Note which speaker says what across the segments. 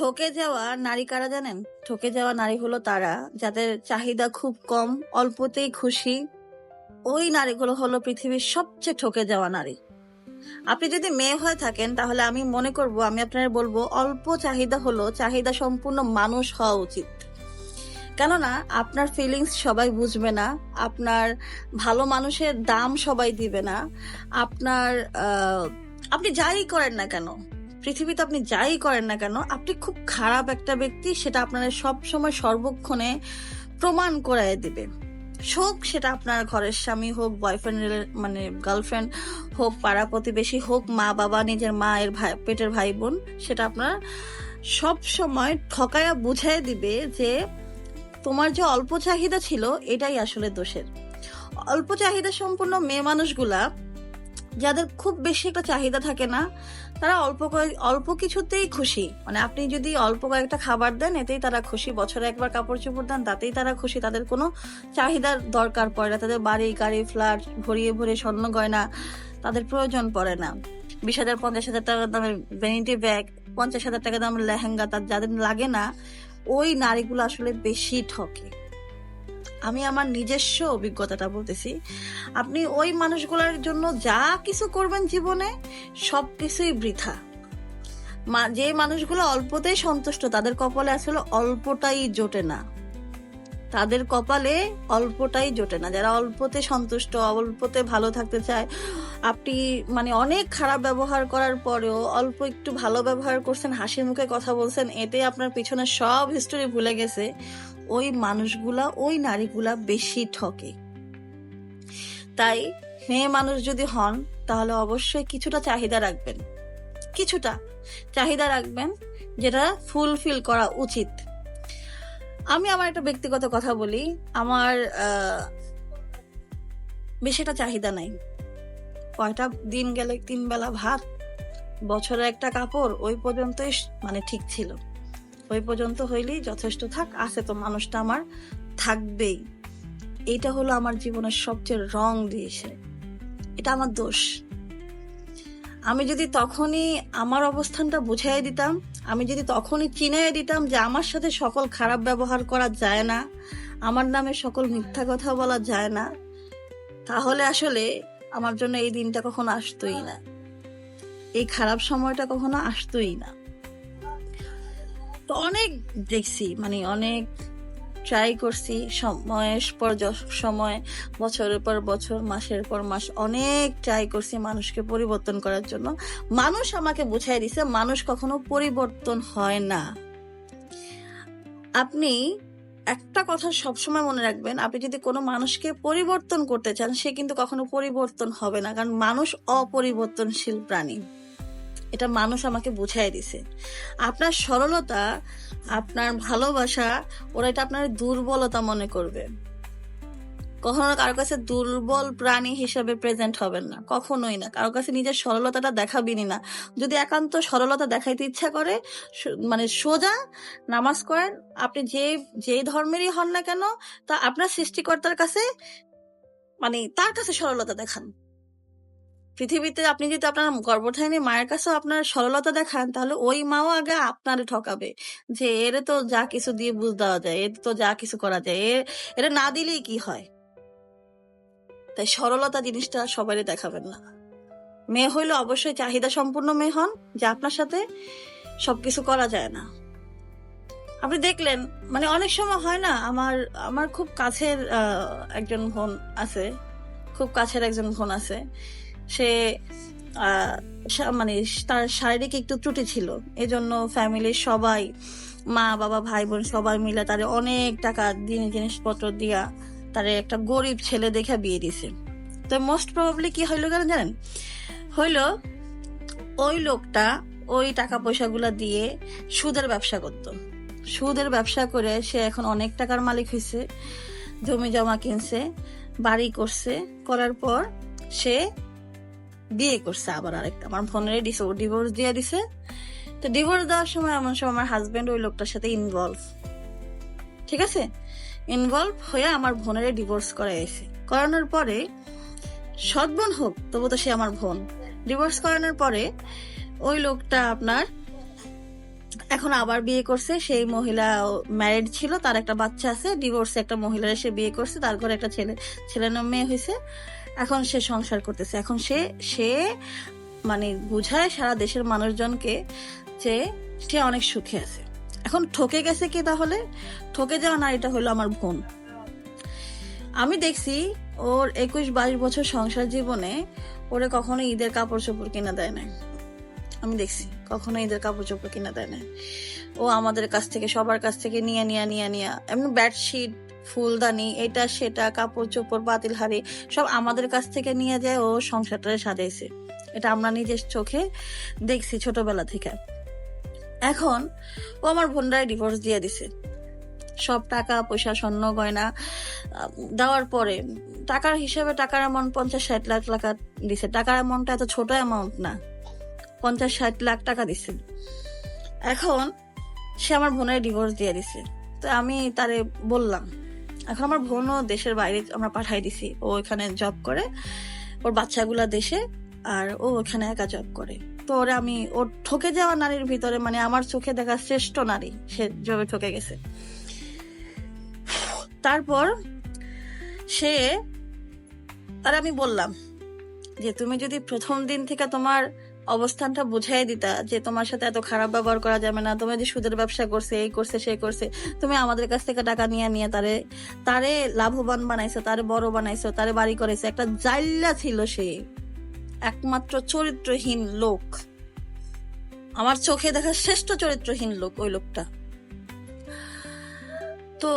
Speaker 1: ঠকে যাওয়া নারী কারা জানেন? ঠকে যাওয়া নারী হলো তারা যাদের চাহিদা খুব কম, অল্পতেই খুশি। ওই নারীগুলো হলো পৃথিবীর সবচেয়ে ঠকে যাওয়া নারী। আপনি যদি মেয়ে হয়ে থাকেন, তাহলে আমি মনে করব, আমি আপনার বলব, অল্প চাহিদা হলো চাহিদা সম্পূর্ণ মানুষ হওয়া উচিত। কেননা, আপনার ফিলিংস সবাই বুঝবে না, আপনার ভালো মানুষের দাম সবাই দিবে না, আপনার আপনি যাই করেন না কেন পৃথিবীতে আপনি যাই করেন না কেন, আপনি খুব খারাপ একটা ব্যক্তি, সেটা আপনার সব সময় সর্বক্ষণে প্রমাণ করায় দিবে। হোক সেটা আপনার ঘরের স্বামী হোক বয়ফ্রেন্ড মানে গার্লফ্রেন্ড হোক, পাড়া প্রতিবেশী হোক, মা বাবা, নিজের মায়ের ভাই, পেটের ভাই বোন, সেটা আপনার সব সময় ঠকায়া বুঝাই দিবে যে তোমার যে অল্প চাহিদা ছিল, এটাই আসলে দোষের। অল্প চাহিদা সম্পূর্ণ মেয়ে মানুষগুলা যাদের খুব বেশি একটা চাহিদা থাকে না, তারা অল্প কয়েক, অল্প কিছুতেই খুশি। মানে আপনি যদি অল্প কয়েকটা খাবার দেন, এতেই তারা খুশি। বছরে একবার কাপড় চোপড় দেন, তাতেই তারা খুশি। তাদের কোনো চাহিদার দরকার পড়ে না। তাদের বাড়ি, গাড়ি ফ্ল্যাট ভরিয়ে ভরিয়ে স্বর্ণ গয়না তাদের প্রয়োজন পড়ে না। বিশ হাজার, পঞ্চাশ হাজার টাকা দামের ভ্যানিটি ব্যাগ পঞ্চাশ হাজার টাকা দামের লেহেঙ্গা, তার যাদের লাগে না, ওই নারীগুলো আসলে বেশি ঠকে। আমি আমার নিজস্ব অভিজ্ঞতাটা বলতেছি। আপনি ওই মানুষগুলোর জন্য যা কিছু করবেন জীবনে সব কিছুই বৃথা যে মানুষগুলো অল্পতেই সন্তুষ্ট, তাদের কপালে আসলে অল্পটাই জোটে না। তাদের কপালে অল্পটাই জোটে না। যারা অল্পতে সন্তুষ্ট, অল্পতে ভালো থাকতে চায়, আপনি মানে অনেক খারাপ ব্যবহার করার পরেও অল্প একটু ভালো ব্যবহার করছেন হাসি মুখে কথা বলছেন এতে আপনার পিছনে সব হিস্টোরি ভুলে গেছে। ওই মানুষগুলা, ওই নারীগুলা বেশি ঠকে। তাই মেয়ে মানুষ যদি হন, তাহলে অবশ্যই কিছুটা চাহিদা রাখবেন। কিছুটা চাহিদা রাখবেন যেটা ফুলফিল করা উচিত। আমি আমার একটা ব্যক্তিগত কথা বলি, আমার বেশি একটা চাহিদা নাই। কয়টা দিন গেলে তিন বেলা ভাত, বছরে একটা কাপড়, ওই পর্যন্তই মানে ঠিক ছিল। ওই পর্যন্ত হইলেই যথেষ্ট থাক, আছে তো মানুষটা আমার, থাকবেই। এটা হলো আমার জীবনের সবচেয়ে রং দিয়েছে। এটা আমার দোষ। আমি যদি তখনই আমার অবস্থানটা বুঝাই দিতাম, আমি যদি তখনই চিনাই দিতাম যে আমার সাথে সকল খারাপ ব্যবহার করা যায় না, আমার নামে সকল মিথ্যা কথা বলা যায় না, তাহলে আসলে আমার জন্য এই দিনটা কখনো আসতোই না। এই খারাপ সময়টা কখনো আসতোই না। তো অনেক দেখছি মানে অনেক ট্রাই করছি, সময়ের পর সময়, বছরের পর বছর, মাসের পর মাস অনেক ট্রাই করছি মানুষকে পরিবর্তন করার জন্য। মানুষ আমাকে বুঝাই দিছে, মানুষ কখনো পরিবর্তন হয় না। আপনি একটা কথা সবসময় মনে রাখবেন, আপনি যদি কোনো মানুষকে পরিবর্তন করতে চান, সে কিন্তু কখনো পরিবর্তন হবে না, কারণ মানুষ অপরিবর্তনশীল প্রাণী। এটা মানুষ আমাকে বুঝাই দিছে। আপনার সরলতা, আপনার ভালোবাসা, ওরা এটা আপনার দুর্বলতা মনে করবে। কখনো কারও কাছে দুর্বল প্রাণী হিসেবে প্রেজেন্ট হবেন না, কখনোই না। কারও কাছে নিজের সরলতাটা দেখাবিনি না। যদি একান্ত সরলতা দেখাইতে ইচ্ছা করে মানে সোজা নামাজ করেন, আপনি যে যে ধর্মেরই হন না কেন, তা আপনার সৃষ্টিকর্তার কাছে মানে তার কাছে সরলতা দেখান। পৃথিবীতে আপনি যদি আপনার গর্ভধারিণী মায়ের কাছেও আপনার সরলতা দেখান, তাহলে ওই মাও আগে আপনারে ঠকাবে। যে এরে তো যা কিছু দিয়ে বুঝ দেওয়া যায়, এর তো যা কিছু করা যায়, এ এটা না দিলেই কি হয়? তাই সরলতা জিনিসটা সবাই দেখাবেন না। মেয়ে হইলে অবশ্যই চাহিদা সম্পূর্ণ মেয়ে হন, যে আপনার সাথে সবকিছু করা যায় না। আপনি দেখলেন মানে অনেক সময় হয় না, আমার আমার খুব কাছের একজন বোন আছে, খুব কাছের একজন বোন আছে সে মানে তার শারীরিক একটু ত্রুটি ছিল। এজন্য ফ্যামিলির সবাই, মা, বাবা ভাই বোন সবাই মিলে তারে অনেক টাকা দিয়ে জিনিসপত্র দিয়া তারে একটা গরিব ছেলে দেখে বিয়ে দিছে। তো মোস্ট প্রবাবলি কি হইল কেন জানেন? হইল ওই লোকটা ওই টাকা পয়সাগুলা দিয়ে সুদের ব্যবসা করত। সুদের ব্যবসা করে সে এখন অনেক টাকার মালিক হয়েছে জমি জমা কিনছে, বাড়ি করছে, করার পর সে বিয়ে করছে আবার আরেকটা। আমার ফোনের ডিভোর্স দিয়ে দিছে। তো ডিভোর্স দেওয়ার সময় এমন সময় আমার হাজবেন্ড ওই লোকটার সাথে ইনভলভ ঠিক আছে? ইনভলভ হয়ে আমার বোনের ডিভোর্স করাইছে। করানোর পরে সৎ বোন হোক, তবু তো সে আমার বোন। ডিভোর্স করানোর পরে ওই লোকটা আপনার এখন আবার বিয়ে করছে। সেই মহিলা ম্যারিড ছিল, তার একটা বাচ্চা আছে ডিভোর্সে একটা মহিলার এসে বিয়ে করছে তার ঘরে একটা ছেলে ছেলে না মেয়ে হয়েছে। এখন সে সংসার করতেছে। এখন সে সে মানে বুঝায় সারা দেশের মানুষজনকে যে সে অনেক সুখে আছে। এখন ঠকে গেছে কি তাহলে? ঠকে যাওয়া নারীটা হলো আমার বোন। আমি দেখছি ওর একুশ বাইশ বছর সংসার জীবনে ওরে কখনো ঈদের কাপড় চোপড় কিনা দেয় না আমি দেখছি, কখনো ঈদের কাপড় চোপড় কিনা দেয় না ও আমাদের কাছ থেকে, সবার কাছ থেকে নিয়ে নিয়ে নিয়ে নিয়ে, এমন বেডশিট ফুলদানি, এটা, সেটা কাপড় চোপড় বাতিল হাড়ি, সব আমাদের কাছ থেকে নিয়ে যায় ও সংসারটা সাজাইছে। এটা আমরা নিজের চোখে দেখছি ছোটবেলা থেকে। এখন ও আমার বোনরাই ডিভোর্স দিয়ে দিছে। সব টাকা, পয়সা, স্বর্ণ, গয়না দেওয়ার পরে টাকার হিসাবে টাকার অ্যামাউন্ট পঞ্চাশ, ষাট লাখ টাকা দিছে। টাকার অ্যামাউন্টটা এত ছোট অ্যামাউন্ট না। পঞ্চাশ, ষাট লাখ টাকা দিছে। এখন সে আমার বোনের ডিভোর্স দিয়ে দিছে। তো আমি তারে বললাম এখন আমার বোনও দেশের বাইরে আমরা পাঠাই দিছি। ও এখানে জব করে, ওর বাচ্চাগুলা দেশে, আর ও ওখানে একা জব করে। তো ওরে আমি, ওর ঠকে যাওয়া নারীর ভিতরে মানে আমার চোখে দেখা শ্রেষ্ঠ নারী, সে জবে ঠকে গেছে। তারপর সে, আর আমি বললাম যে, তুমি যদি প্রথম দিন থেকে তোমার অবস্থানটা বুঝাই দিতা যে তোমার সাথে এত খারাপ ব্যবহার করা যাবে না, তুমি যে সুদের ব্যবসা করছে, এই করছে সেই করছে, তুমি আমাদের কাছ থেকে টাকা নিয়ে নিয়ে তারে তারে লাভবান বানাইছো, তারে বড় বানাইছো, তারে বাড়ি করেছে, একটা জাইল্লা ছিল সে, একমাত্র চরিত্রহীন লোক। আমার চোখে দেখা শ্রেষ্ঠ চরিত্রহীন লোক ওই লোকটা। তো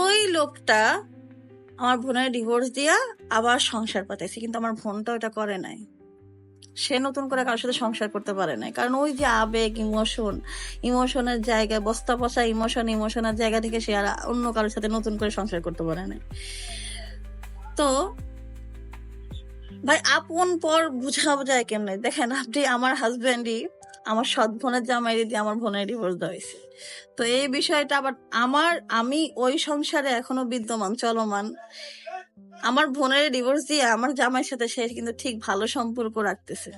Speaker 1: ওই লোকটা আমার বোনের ডিভোর্স দিয়া আবার সংসার পাতাইছে, কিন্তু আমার বোনটা ওটা করে নাই। সে নতুন করে কারোর সাথে সংসার করতে পারে না কারণ ওই যে আবেগ ইমোশন ইমোশনের জায়গায় বস্তা পচা ইমোশন ইমোশনের জায়গা থেকে সে আর অন্য কারোর সাথে নতুন করে সংসার করতে পারে না তো ভাই, আপন পর বুঝাবো যায় কেমনে? দেখেন, আপনি আমার হাজবেন্ডই আমার সৎ বোনের জামাই দিয়ে আমার বোনের ডিভোর্স দেওয়া হয়েছে। তো এই বিষয়টা আবার আমার, আমি ওই সংসারে এখনও বিদ্যমান, চলমান। আমার বোনের ডিভোর্স দিয়ে আমার জামাইয়ের সাথে সে কিন্তু ঠিক ভালো সম্পর্ক রাখতেছে।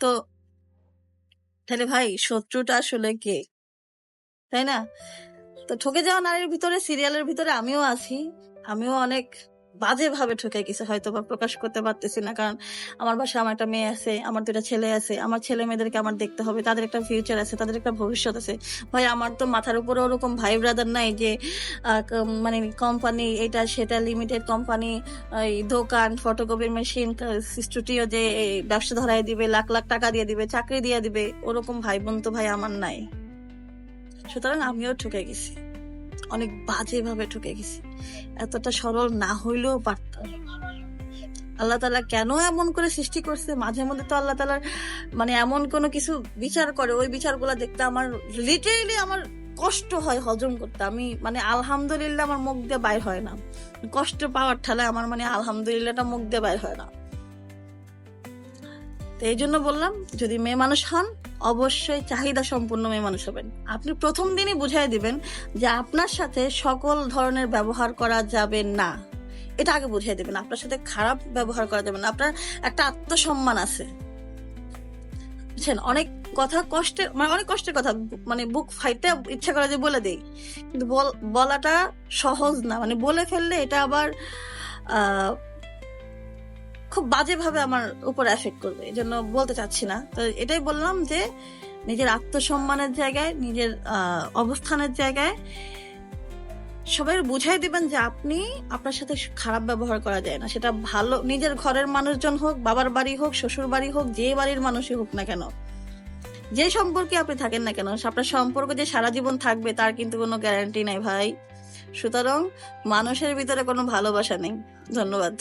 Speaker 1: তো তাহলে ভাই, শত্রুটা আসলে কে? তাই না? তো ঠকে যাওয়া নারীর ভিতরে সিরিয়ালের ভিতরে আমিও আছি। আমিও অনেক বাজে ভাবে ঠকে গেছে, হয়তো বা প্রকাশ করতে পারতেছি না। কারণ আমার বাসায় আমার একটা মেয়ে আছে, আমার দুটা ছেলে আছে, আমার ছেলে মেয়েদেরকে আমার দেখতে হবে, তাদের একটা ফিউচার আছে, তাদের একটা ভবিষ্যৎ আছে। ভাই, আমার তো মাথার উপরে ওরকম ভাই ব্রাদার নাই যে মানে কোম্পানি এটা, সেটা লিমিটেড কোম্পানি এই দোকান ফটোকপির মেশিন স্টুডিও যে ব্যবসা ধরাই দিবে, লাখ লাখ টাকা দিয়ে দিবে, চাকরি দিয়ে দিবে, ওরকম ভাই বোন তো ভাই আমার নাই। সুতরাং আমিও ঠকে গেছি। অনেক বাজে ভাবে ঠকে গেছি। এতটা সরল না হইলেও পারতাম। আল্লাহ তালা কেন এমন করে সৃষ্টি করছে? মাঝে মধ্যে তো আল্লাহ তালার মানে এমন কোনো কিছু বিচার করে। ওই বিচারগুলো দেখতে আমার লিটারেলি আমার কষ্ট হয় হজম করতে। আমি মানে আলহামদুলিল্লাহ আমার মুখ দিয়ে বাইর হয় না। কষ্ট পাওয়ার ঠেলায় আমার মানে আলহামদুলিল্লাহটা মুখ দিয়ে বাইর হয় না। তো এই জন্য বললাম, যদি মেয়ে মানুষ হন অবশ্যই চাহিদা সম্পূর্ণ মেয়ে মানুষ হবেন। আপনি প্রথম দিনই বুঝাই দিবেন যে আপনার সাথে সকল ধরনের ব্যবহার করা যাবে না। এটা আগে বুঝিয়ে দেবেন। আপনার সাথে খারাপ ব্যবহার করা যাবে না। আপনার একটা আত্মসম্মান আছে। বুঝছেন? অনেক কথা কষ্টের মানে অনেক কষ্টের কথা। মানে বুক ফাইটে ইচ্ছা করে যে বলে দেই। কিন্তু বল- বলাটা সহজ না। মানে বলে ফেললে এটা আবার খুব বাজেভাবে আমার উপর এফেক্ট করবে এই জন্য বলতে চাচ্ছি না। তো এটাই বললাম যে, নিজের আত্মসম্মানের জায়গায়, নিজের অবস্থানের জায়গায় সবাই বুঝাই দিবেন যে আপনি, আপনার সাথে খারাপ ব্যবহার করা যায় না। সেটা ভালো, নিজের ঘরের মানুষজন হোক, বাবার বাড়ি হোক, শ্বশুর বাড়ি হোক, যে বাড়ির মানুষই হোক না কেন। যে সম্পর্কে আপনি থাকেন না কেন, আপনার সম্পর্ক যে সারা জীবন থাকবে, তার কিন্তু কোনো গ্যারান্টি নাই ভাই। সুতরাং মানুষের ভিতরে কোনো ভালোবাসা নেই। ধন্যবাদ।